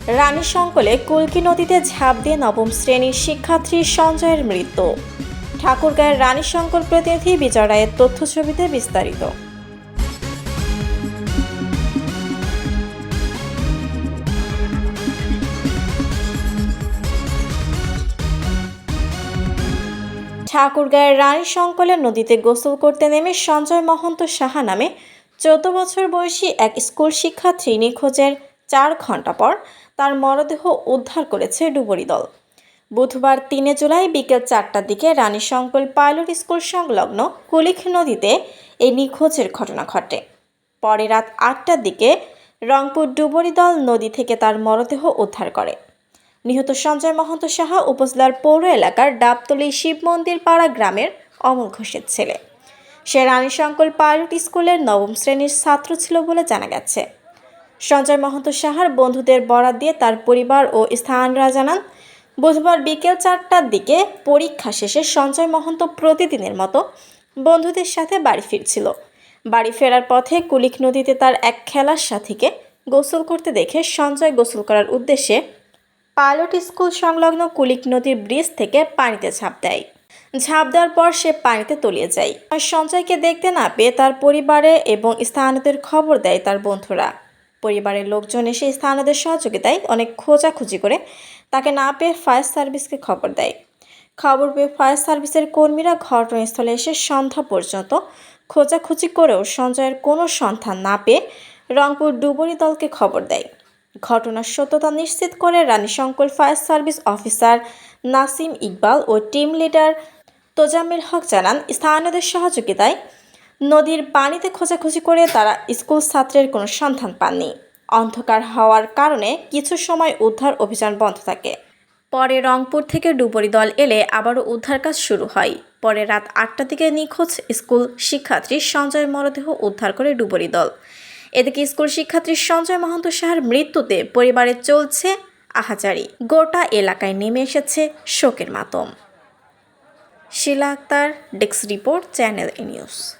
রানী সংকলে কুলকি নদীতে ঝাঁপ দিয়ে নবম শ্রেণির শিক্ষার্থী সঞ্জয়ের মৃত্যু। ঠাকুরগাঁয়ের রানী সংকল প্রতিনিধি বিজয় রায়ের তথ্য ছবিতে বিস্তারিত। ঠাকুরগাঁয়ের রানী সংকলের নদীতে গোসল করতে নেমে সঞ্জয় মহন্ত সাহা নামে চোদ্দ বছর বয়সী এক স্কুল শিক্ষার্থী নিখোঁজের চার ঘণ্টা পর তার মরদেহ উদ্ধার করেছে ডুবুরি দল। বুধবার তিনে জুলাই বিকেল চারটার দিকে রানী সংকল পাইলট স্কুল সংলগ্ন কুলিক নদীতে এই নিখোঁজের ঘটনা ঘটে। পরে রাত আটটার দিকে রংপুর ডুবুরি দল নদী থেকে তার মরদেহ উদ্ধার করে। নিহত সঞ্জয় মহন্ত সাহা উপজেলার পৌর এলাকার ডাবতলি শিব মন্দির পাড়া গ্রামের অমল ঘোষের ছেলে। সে রানী সংকল পাইলট স্কুলের নবম শ্রেণির ছাত্র ছিল বলে জানা গেছে। সঞ্জয় মহন্ত সাহার বন্ধুদের বরাত দিয়ে তার পরিবার ও স্থানরা জানান বুধবার বিকেল চারটার দিকে পরীক্ষা শেষে সঞ্জয় মহন্ত প্রতিদিনের মতো বন্ধুদের সাথে বাড়ি ফিরছিল। বাড়ি ফেরার পথে কুলিক নদীতে তার এক খেলার সাথীকে গোসল করতে দেখে সঞ্জয় গোসল করার উদ্দেশ্যে পাইলট স্কুল সংলগ্ন কুলিক নদীর ব্রিজ থেকে পানিতে ঝাঁপ দেয়। ঝাঁপ দেওয়ার পর সে পানিতে তলিয়ে যায়। আর সঞ্জয়কে দেখতে না পেয়ে তার পরিবারে এবং স্থানীয়দের খবর দেয় তার বন্ধুরা। পরিবারের লোকজন এসে স্থানীয়দের সহযোগিতায় অনেক খোঁজাখুঁজি করে তাকে না পেয়ে ফায়ার সার্ভিসকে খবর দেয়। খবর পেয়ে ফায়ার সার্ভিসের কর্মীরা ঘটনাস্থলে এসে সন্ধ্যা পর্যন্ত খোঁজাখুঁজি করেও সঞ্জয়ের কোনো সন্ধান না পেয়ে রংপুর ডুবুরি দলকে খবর দেয়। ঘটনার সত্যতা নিশ্চিত করে Rani Shankar fire service officer Nasim Iqbal ও টিম লিডার তোজাম্মিল হক জানান, স্থানীয়দের সহযোগিতায় নদীর পানিতে খোঁজাখুঁজি করে তারা স্কুল ছাত্রের কোনো সন্ধান পাননি। অন্ধকার হওয়ার কারণে কিছু সময় উদ্ধার অভিযান বন্ধ থাকে। পরে রংপুর থেকে ডুবুরি দল এলে আবারও উদ্ধার কাজ শুরু হয়। পরে রাত আটটা থেকে নিখোঁজ স্কুল শিক্ষার্থী সঞ্জয় মরদেহ উদ্ধার করে ডুবুরি দল। এদিকে স্কুল শিক্ষার্থী সঞ্জয় মহন্ত সাহার মৃত্যুতে পরিবারে চলছে আহাজারি। গোটা এলাকায় নেমে এসেছে শোকের মাতম। Shila Akter, desk report, channel news.